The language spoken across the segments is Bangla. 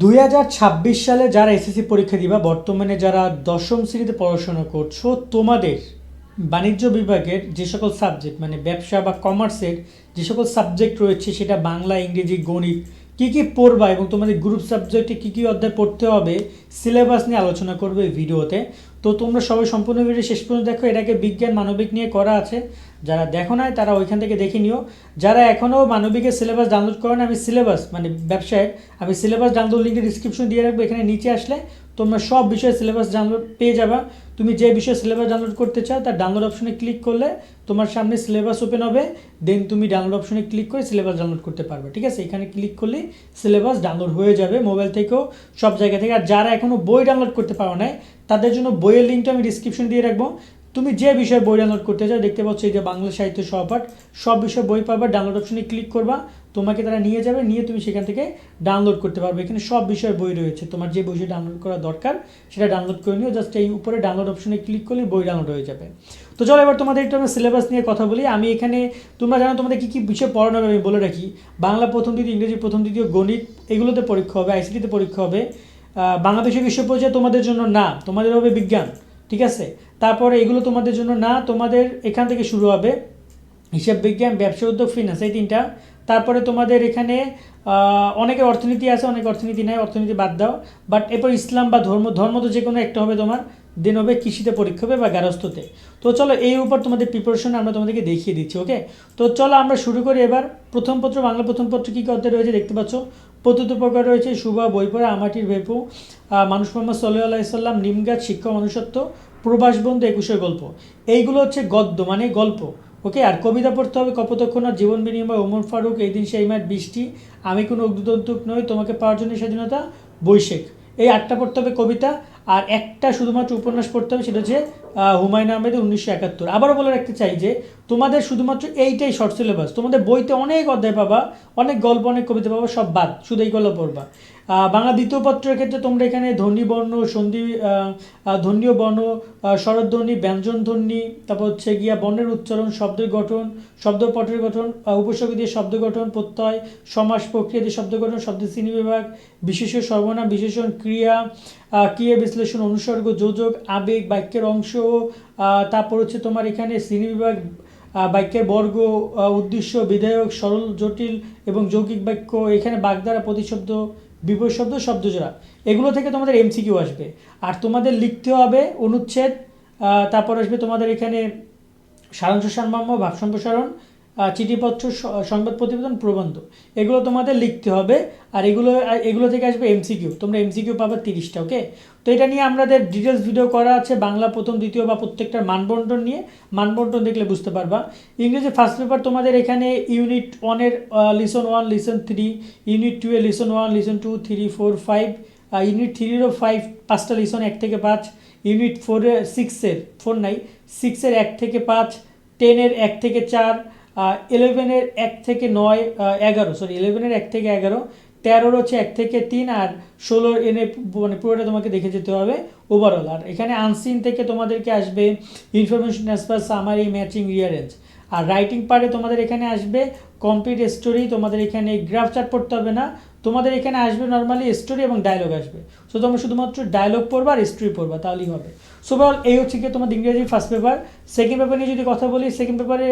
দুই হাজার ছাব্বিশ সালে যারা এসএসসি পরীক্ষা দিবা, বর্তমানে যারা দশম শ্রেণীতে পড়াশোনা করছ, তোমাদের বাণিজ্য বিভাগের যে সকল সাবজেক্ট মানে ব্যবসা বা কমার্সের যে সকল সাবজেক্ট রয়েছে, সেটা বাংলা, ইংরেজি, গণিত, কী কী পড়বা এবং তোমাদের গ্রুপ সাবজেক্টে কী কী অধ্যায় পড়তে হবে সিলেবাস নিয়ে আলোচনা করবে ভিডিওতে। তো তোমরা সবাই সম্পূর্ণ ভিডিও শেষ পর্যন্ত দেখো। এটাকে বিজ্ঞান, মানবিক নিয়ে করা আছে। যারা দেখো নাই, তারা ওইখান থেকে দেখে নিও। যারা এখনও মানবিকের সিলেবাস ডাউনলোড করেন আমি সিলেবাস মানে ব্যবসায় আমি সিলেবাস ডাউনলোড লিঙ্কের ডিসক্রিপশন দিয়ে রাখব, এখানে নিচে আসলে তোমরা সব বিষয়ে সিলেবাস ডাউনলোড পেয়ে যাবা। তুমি যে বিষয়ে সিলেবাস ডাউনলোড করতে চাও, তার ডাউনলোড অপশনে ক্লিক করলে তোমার সামনে সিলেবাস ওপেন হবে দেন তুমি ডাউনলোড অপশনে ক্লিক করে সিলেবাস ডাউনলোড করতে পারবে, ঠিক আছে? এখানে ক্লিক করলে সিলেবাস ডাউনলোড হয়ে যাবে মোবাইল থেকেও, সব জায়গা থেকে। আর যারা এখনও বই ডাউনলোড করতে পারো নাই, তাদের জন্য বইয়ের লিঙ্কটা আমি ডিসক্রিপশন দিয়ে রাখব। তুমি যে বিষয়ে বই ডাউনলোড করতে চাও, দেখতে পাচ্ছ এই যে বাংলা সাহিত্য সহপাঠ, সব বিষয়ে বই পাবা ডাউনলোড অপশনে ক্লিক করবা, তোমাকে তারা নিয়ে যাবে, নিয়ে তুমি সেখান থেকে ডাউনলোড করতে পারবে। এখানে সব বিষয়ের বই রয়েছে, তোমার যে বইটা ডাউনলোড করা দরকার, সেটা ডাউনলোড করে নিও জাস্ট এই উপরে ডাউনলোড অপশনে ক্লিক করলে বই ডাউনলোড হয়ে যাবে। তো চলো এবার তোমাদের একটু আমরা সিলেবাস নিয়ে কথা বলি। আমি এখানে, তোমরা জানো তোমাদের কী কী বিষয় পড়ানো হবে, আমি বলে রাখি। বাংলা প্রথম দ্বিতীয়, ইংরেজি প্রথম দ্বিতীয়, গণিত, এগুলোতে পরীক্ষা হবে আইসিটিতে পরীক্ষা হবে। বাংলাদেশের বিশ্ব পর্যায়ে তোমাদের জন্য না, তোমাদের হবে বিজ্ঞান। ঠিক আছে? তারপরে এগুলো তোমাদের জন্য না, তোমাদের এখান থেকে শুরু হবে। হিসাব বিজ্ঞান, ব্যবসা উদ্যোগ ফিনান্স এই তিনটা। তারপরে তোমাদের এখানে অনেকে অর্থনীতি আছে, অনেক অর্থনীতি নাই, অর্থনীতি বাদ দাও। বাট এরপর ইসলাম বা ধর্ম ধর্ম তো যে কোনো একটা হবে তোমার। দেন হবে কৃষিতে পরীক্ষা হবে বা গারস্থতে। তো চলো এই উপর তোমাদের প্রিপারেশন আমরা তোমাদেরকে দেখিয়ে দিচ্ছি ওকে তো চলো আমরা শুরু করি এবার। প্রথম পত্র, বাংলা প্রথম পত্র কী কী অধ্যায় রয়েছে দেখতে পাচ্ছ? প্রতুত প্রকার রয়েছে শুভা, বইপড়া, আমাটির ভেপু মানুষ মোহাম্মদ সাল্লাহ আলাইসাল্লাম নিমগাছ শিক্ষা মনুষ্যত্ব প্রবাসবন্ধু একুশের গল্প। এইগুলো হচ্ছে গদ্য মানে গল্প ওকে আর কবিতা পড়তে হবে কপতক্ষণাৎ, জীবন বিনিময়, ওমর ফারুক এই দিন সেই মাঠ বৃষ্টি, আমি কোনো অগ্নিদন্তক নই, তোমাকে পাওয়ার জন্য স্বাধীনতা, বৈশেখ। এই আটটা পড়তে হবে কবিতা আর একটা শুধুমাত্র উপন্যাস পড়তে হবে, সেটা হচ্ছে হুমায়ুন আহমেদের উনিশশো একাত্তর। আবারও বলে রাখতে চাই যে, তোমাদের শুধুমাত্র এইটাই শর্ট সিলেবাস তোমাদের বইতে অনেক অধ্যায় পাবা, অনেক গল্প, অনেক কবিতা পাবা, সব বাদ, শুধু এইগুলো পড়বা। বাংলা দ্বিতীয় পত্রের ক্ষেত্রে তোমরা এখানে ধ্বনি বর্ণ, সন্ধি ধ্বনীয় বর্ণ স্বরধ্বনি ব্যঞ্জন ধ্বনি তারপর হচ্ছে গিয়া বর্ণের উচ্চারণ, শব্দের গঠন শব্দ পটের গঠন উপসর্গ দিয়ে শব্দ গঠন, প্রত্যয়, সমাস প্রক্রিয়া দিয়ে শব্দ গঠন, শব্দের শ্রেণি বিভাগ বিশেষ সর্বনাম, বিশেষণ, ক্রিয়া ক্রিয়া, বিশ্লেষণ, অনুসর্গ, যোজক, আবেগ, বাক্যের অংশ তারপর হচ্ছে তোমার এখানে শ্রেণি বিভাগ বাক্যের বর্গ উদ্দেশ্য, বিধায়ক, সরল, জটিল এবং যৌগিক বাক্য, এখানে বাগধারা প্রতিশব্দ বিপরীত শব্দ, শব্দজোড়া। এগুলো থেকে তোমাদের এমসিকিউ আসবে। আর তোমাদের লিখতে হবে অনুচ্ছেদ তারপর আসবে তোমাদের এখানে সারাংশ সারমর্ম ভাব সম্প্রসারণ চিঠিপত্র সংবাদ প্রতিবেদন, প্রবন্ধ। এগুলো তোমাদের লিখতে হবে, আর এগুলো এগুলো থেকে আসবে এমসিকিউ তোমরা এমসিকিউ পাবে তিরিশটা ওকে তো এটা নিয়ে আমাদের ডিটেলস ভিডিও করা আছে, বাংলা প্রথম, দ্বিতীয় বা প্রত্যেকটার মানবন্টন নিয়ে। মানবন্টন দেখলে বুঝতে পারবা। ইংরেজি ফার্স্ট পেপার তোমাদের এখানে ইউনিট ওয়ানের lesson one lesson three unit two A lesson one lesson two three four five unit থ্রিরও five পাঁচটা লিসন এক থেকে পাঁচ ইউনিট ফোরে সিক্সের ফোর নাই সিক্সের এক থেকে পাঁচ টেনের এক থেকে চার ইলেভেনের এক থেকে নয় এগারো সরি ইলেভেনের এক থেকে এগারো, তেরোর হচ্ছে এক থেকে তিন আর ষোলোর এনে মানে পুরোটা তোমাকে দেখে যেতে হবে ওভারঅল আর এখানে আনসিন থেকে তোমাদেরকে আসবে information as per summary matching rearrange আর রাইটিং পার্টে তোমাদের এখানে আসবে কমপ্লিট স্টোরি তোমাদের এখানে গ্রাফ চার্ট পড়তে হবে না। তোমাদের এখানে আসবে নর্মালি স্টোরি এবং ডায়লগ আসবে। সো তোমরা শুধুমাত্র ডায়লগ পড়বা আর স্টোরি পড়বা, তাহলেই হবে। সোভারঅল এই হচ্ছে কি তোমাদের ইংরেজি ফার্স্ট পেপার সেকেন্ড পেপার নিয়ে যদি কথা বলি সেকেন্ড পেপারে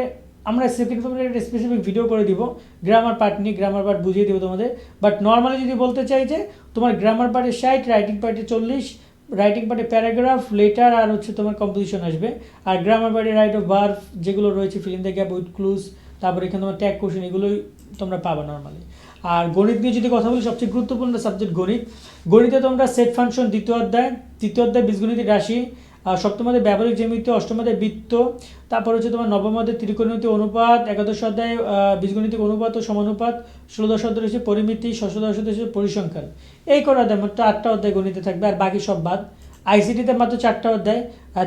আমরা পেপারে একটা স্পেসিফিক ভিডিও করে দিব। গ্রামার পার্ট নিয়ে গ্রামার পার্ট বুঝিয়ে দেবো তোমাদের। বাট নর্মালি যদি বলতে চাই যে, তোমার গ্রামার পার্টে ষাট রাইটিং পার্টে চল্লিশ রাইটিং পার্টে প্যারাগ্রাফ লেটার আর হচ্ছে তোমার কম্পোজিশন আসবে। আর গ্রামার পার্টে রাইট অফ বার্ফ যেগুলো রয়েছে filling the gap with clues তারপরে এখানে তোমার ট্যাগ কোশ্চেন এগুলোই তোমরা পাবে নর্মালি আর গণিত নিয়ে যদি কথা বলি, সবচেয়ে গুরুত্বপূর্ণ সাবজেক্ট গণিত। গণিতে তোমরা সেট ফাংশন দ্বিতীয় অধ্যায়, তৃতীয় অধ্যায় বীজগণিতের রাশি আর সপ্তমাদে ব্যবহারিক জ্যামিতি অষ্টমাদে বৃত্ত, তারপর হচ্ছে তোমার নবমাদে ত্রিকোণমিতি অনুপাত, একাদশ অধ্যায় বীজগণিতিক অনুপাত ও সমানুপাত ষোলোদশ অধ্যায় হচ্ছে পরিমিতি ষষ্ঠদশ অধ্যায় হচ্ছে পরিসংখ্যান। এই করে অধ্যায় মাত্র আটটা অধ্যায় গণিতে থাকবে, আর বাকি সব বাদ। আইসিটিতে মাত্র চারটা অধ্যায়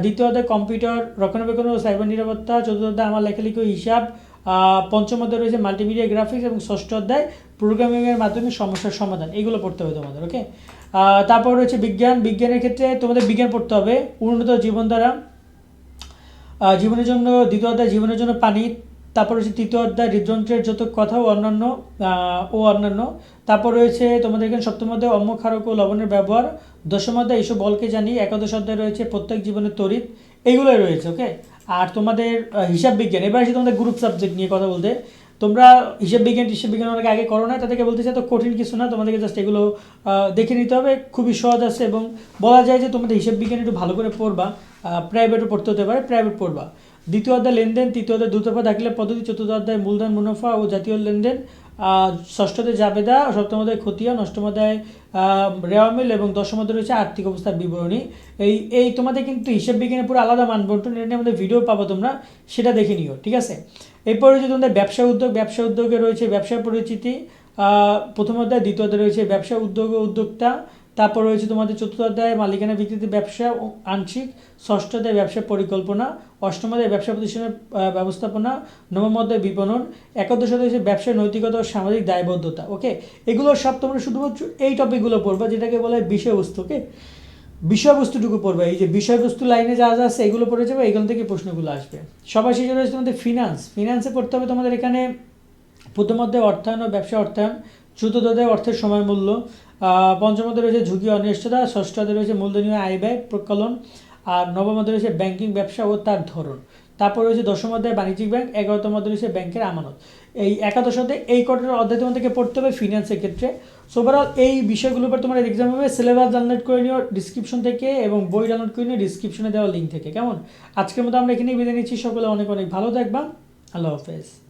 দ্বিতীয় অধ্যায় কম্পিউটার, রক্ষণাবেক্ষণ ও সাইবার নিরাপত্তা, চতুর্থ অধ্যায় আমার লেখালেখি হিসাব পঞ্চম অধ্যায় রয়েছে মাল্টিমিডিয়া গ্রাফিক্স এবং ষষ্ঠ অধ্যায় প্রোগ্রামিংয়ের মাধ্যমে সমস্যার সমাধান। এগুলো পড়তে হবে তোমাদের ওকে তারপর রয়েছে বিজ্ঞান। বিজ্ঞানের ক্ষেত্রে তোমাদের বিজ্ঞান পড়তে হবে। উন্নত জীবনধারা জীবনের জন্য, দ্বিতীয় অধ্যায়, জীবনের জন্য পানি, তারপর রয়েছে তৃতীয় অধ্যায়, হৃদযন্ত্রের যত কথা ও অন্যান্য ও অন্যান্য। তারপর রয়েছে তোমাদের এখানে সপ্তম অধ্যায় ক্ষারক ও লবণের ব্যবহার। দশম অধ্যায় এইসব বলকে জানি। একাদশ অধ্যায় রয়েছে প্রত্যেক জীবনের তড়িৎ। এইগুলোই রয়েছে ওকে আর তোমাদের হিসাব বিজ্ঞান। এবার আসি তোমাদের গ্রুপ সাবজেক্ট নিয়ে কথা বলতে। তোমরা হিসেব বিজ্ঞান হিসেব বিজ্ঞান অনেকে আগে করো না তাদেরকে বলতে চাই তো কঠিন কিছু না, তোমাদেরকে জাস্ট এগুলো দেখে নিতে হবে। খুবই সহজ আছে এবং বলা যায় যে তোমাদের হিসেব বিজ্ঞান একটু ভালো করে পড়বা প্রাইভেটও পড়তে হতে পারে প্রাইভেট পড়বা। দ্বিতীয় অধ্যায় লেনদেন, তৃতীয় অধ্যায় দুতরফা দাখিলা পদ্ধতি, চতুর্থ অধ্যায় মূলধন মুনাফা ও জাতীয় লেনদেন ষষ্ঠতে জাবেদা, সপ্তম অধ্যায় খতিয়া নষ্টম অধ্যায় রেওয়ামিল এবং দশম রয়েছে আর্থিক অবস্থার বিবরণী। এই এই তোমাদের কিন্তু হিসেব বিজ্ঞানের পুরো আলাদা মানবন্টন এটা আমাদের ভিডিও পাবো তোমরা, সেটা দেখে নিও, ঠিক আছে? এরপর রয়েছে তোমাদের ব্যবসা উদ্যোগ, ব্যবসা উদ্যোগে রয়েছে ব্যবসা পরিচিতি প্রথম অধ্যায়, দ্বিতীয় অধ্যায় রয়েছে ব্যবসা উদ্যোগ উদ্যোক্তা তারপর রয়েছে তোমাদের চতুর্থ অধ্যায় মালিকানা ভিত্তিতে ব্যবসা আংশিক, ষষ্ঠ অধ্যায় ব্যবসা পরিকল্পনা, অষ্টম অধ্যায় ব্যবসা প্রতিষ্ঠানের ব্যবস্থাপনা, নবম অধ্যায় বিপণন, একাদশ অধ্যায় ব্যবসায় নৈতিকতা ও সামাজিক দায়বদ্ধতা ওকে এগুলো সব তোমরা শুধুমাত্র এই টপিকগুলো পড়বা, যেটাকে বলা বিষয়বস্তু ওকে বিষয়বস্তুটুকু পড়বে, এই যে বিষয়বস্তু লাইনে যা যা আছে এগুলো পড়ে যাবে, এখান থেকে প্রশ্নগুলো আসবে। সবার শেষে রয়েছে তোমাদের ফিনান্স ফিনান্সে পড়তে হবে তোমাদের এখানে প্রথম অধ্যায় অর্থায়ন ও ব্যবসা অর্থায়ন চতুর্থ অধ্যায় অর্থের সময় মূল্য। আহ, পঞ্চম অধ্যায় রয়েছে ঝুঁকি অনিশ্চয়তা ষষ্ঠ অধ্যায় রয়েছে মূলধনীয় আয় ব্যয় প্রকলন আর নবম অধ্যায় রয়েছে ব্যাংকিং ব্যবসা ও তার ধরন। তারপর রয়েছে দশম অধ্যায় বাণিজ্যিক ব্যাংক এগারোতম অধ্যায় রয়েছে ব্যাংকের আমানত। এই একাদশ অধ্যায় এই কটার অধ্যায় তোমাদেরকে পড়তে হবে ফিনান্সের ক্ষেত্রে। সো ওভারঅল এই বিষয়গুলোর উপর তোমার এক্সাম হবে। সিলেবাস ডাউনলোড করে নিও ডিসক্রিপশন থেকে এবং বই ডাউনলোড করে নিও ডিসক্রিপশনে দেওয়া লিঙ্ক থেকে। কেমন? আজকের মতো আমরা এখানেই বিদায় নিচ্ছি। সকলে অনেক অনেক ভালো থাকবা। আল্লাহ হাফেজ।